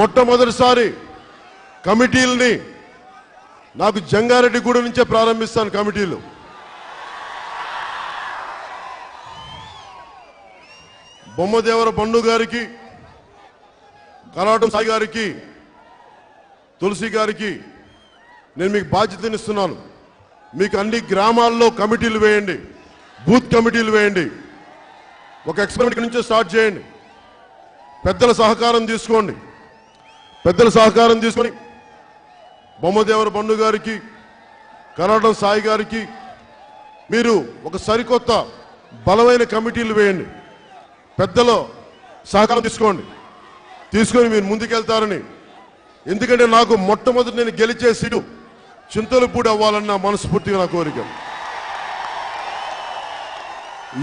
మొట్టమొదటిసారి కమిటీల్ని నాకు జంగారెడ్డిగూడ నుంచే ప్రారంభిస్తాను కమిటీలు. బొమ్మదేవర పండు గారికి కరాటం సాయి గారికి తులసి గారికి నేను మీకు బాధ్యతనిస్తున్నాను. మీకు అన్ని గ్రామాల్లో కమిటీలు వేయండి. బూత్ కమిటీలు వేయండి. ఒక ఎక్స్పెరిమెంట్ నుంచే స్టార్ట్ చేయండి. పెద్దల సహకారం తీసుకోండి. పెద్దల సహకారం తీసుకొని బొమ్మదేవర బండు గారికి కరాటం సాయి గారికి మీరు ఒక సరికొత్త బలమైన కమిటీలు వేయండి. పెద్దలు సహకారం తీసుకోండి. తీసుకొని మీరు ముందుకెళ్తారని. ఎందుకంటే నాకు మొట్టమొదటి నేను గెలిచే సీటు చింతలపూడి అవ్వాలన్న మనస్ఫూర్తిగా నా కోరిక.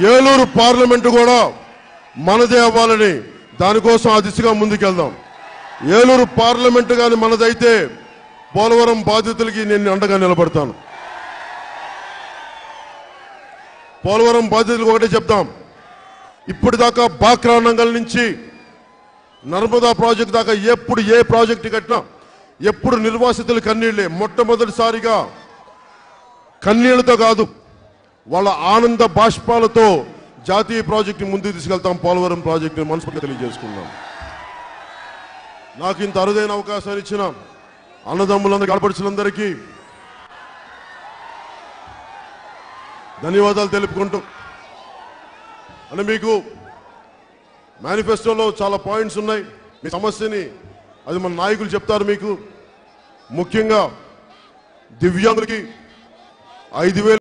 ఏలూరు పార్లమెంటు కూడా మనదే అవ్వాలని దానికోసం ఆ దిశగా ముందుకెళ్దాం. ఏలూరు పార్లమెంటు కానీ మనదైతే పోలవరం బాధితులకి నేను అండగా నిలబడతాను. పోలవరం బాధితులకు ఒకటే చెప్తాం. ఇప్పటిదాకా బాక్రా నంగల్ నుంచి నర్మదా ప్రాజెక్ట్ దాకా ఎప్పుడు ఏ ప్రాజెక్టు కట్టినా ఎప్పుడు నిర్వాసితులు కన్నీళ్ళే. మొట్టమొదటిసారిగా కన్నీళ్ళతో కాదు వాళ్ళ ఆనంద బాష్పాలతో జాతీయ ప్రాజెక్టుని ముందుకు తీసుకెళ్తాం. పోలవరం ప్రాజెక్టు మనస్ఫూర్తిగా తెలియజేసుకున్నాం నాకు ఇంత అరుదైన అవకాశాన్ని ఇచ్చిన అన్నదమ్ములందరికీ ఆడపడుచులందరికీ ధన్యవాదాలు తెలుపుకుంటూ. అంటే మీకు మేనిఫెస్టోలో చాలా పాయింట్స్ ఉన్నాయి. మీ సమస్యని అది మన నాయకులు చెప్తారు మీకు. ముఖ్యంగా దివ్యాంగులకి ఐదు వేలు